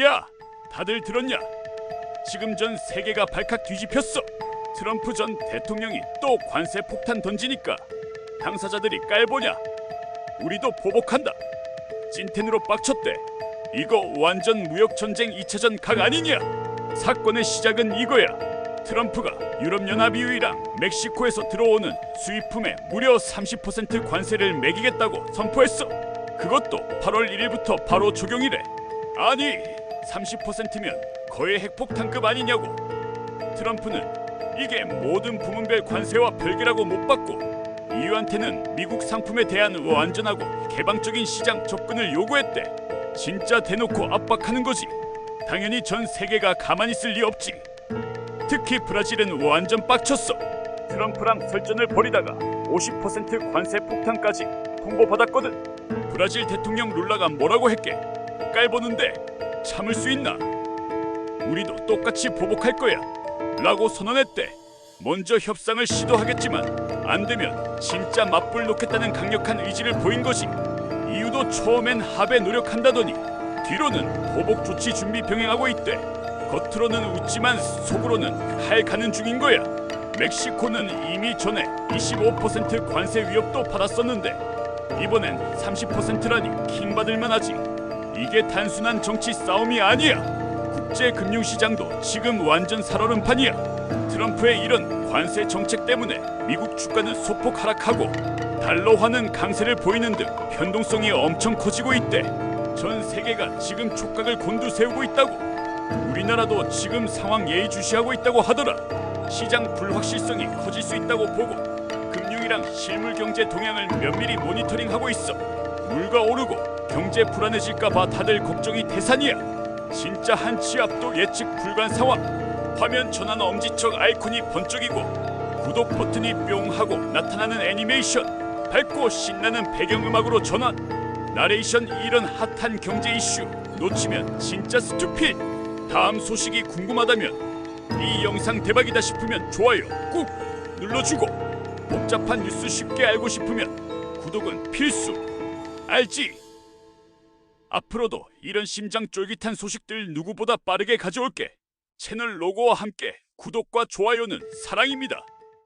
야, 다들 들었냐? 지금 전 세계가 발칵 뒤집혔어. 트럼프 전 대통령이 또 관세 폭탄 던지니까 당사자들이 깔보냐? 우리도 보복한다. 찐텐으로 빡쳤대. 이거 완전 무역 전쟁 2차전 각 아니냐? 사건의 시작은 이거야. 트럼프가 유럽연합의회랑 멕시코에서 들어오는 수입품에 무려 30% 관세를 매기겠다고 선포했어. 그것도 8월 1일부터 바로 적용이래. 아니, 30%면 거의 핵폭탄급 아니냐고. 트럼프는 이게 모든 부문별 관세와 별개라고 못 받고 EU한테는 미국 상품에 대한 완전하고 개방적인 시장 접근을 요구했대. 진짜 대놓고 압박하는 거지. 당연히 전 세계가 가만히 있을 리 없지. 특히 브라질은 완전 빡쳤어. 트럼프랑 설전을 벌이다가 50% 관세 폭탄까지 통보받았거든. 브라질 대통령 룰라가 뭐라고 했게? 깔보는데 참을 수 있나? 우리도 똑같이 보복할 거야. 라고 선언했대. 먼저 협상을 시도하겠지만 안 되면 진짜 맞불 놓겠다는 강력한 의지를 보인 것이 이유도 처음엔 합에 노력한다더니 뒤로는 보복 조치 준비 병행하고 있대. 겉으로는 웃지만 속으로는 칼 가는 중인 거야. 멕시코는 이미 전에 25% 관세 위협도 받았었는데 이번엔 30%라니 킹 받을 만하지. 이게 단순한 정치 싸움이 아니야. 국제 금융 시장도 지금 완전 살얼음 판이야. 트럼프의 이런 관세 정책 때문에 미국 주가는 소폭 하락하고 달러화는 강세를 보이는 등 변동성이 엄청 커지고 있대. 전 세계가 지금 촉각을 곤두세우고 있다고. 우리나라도 지금 상황 예의주시하고 있다고 하더라. 시장 불확실성이 커질 수 있다고 보고 금융이랑 실물 경제 동향을 면밀히 모니터링하고 있어. 물가 오르고 경제 불안해질까 봐 다들 걱정이 태산이야. 진짜 한치 앞도 예측 불가한 상황. 화면 전환 엄지척 아이콘이 번쩍이고 구독 버튼이 뿅 하고 나타나는 애니메이션 밝고 신나는 배경음악으로 전환 나레이션 이런 핫한 경제 이슈 놓치면 진짜 스투핏 다음 소식이 궁금하다면 이 영상 대박이다 싶으면 좋아요 꾹 눌러주고 복잡한 뉴스 쉽게 알고 싶으면 구독은 필수 알지? 앞으로도 이런 심장 쫄깃한 소식들 누구보다 빠르게 가져올게 채널 로고와 함께 구독과 좋아요는 사랑입니다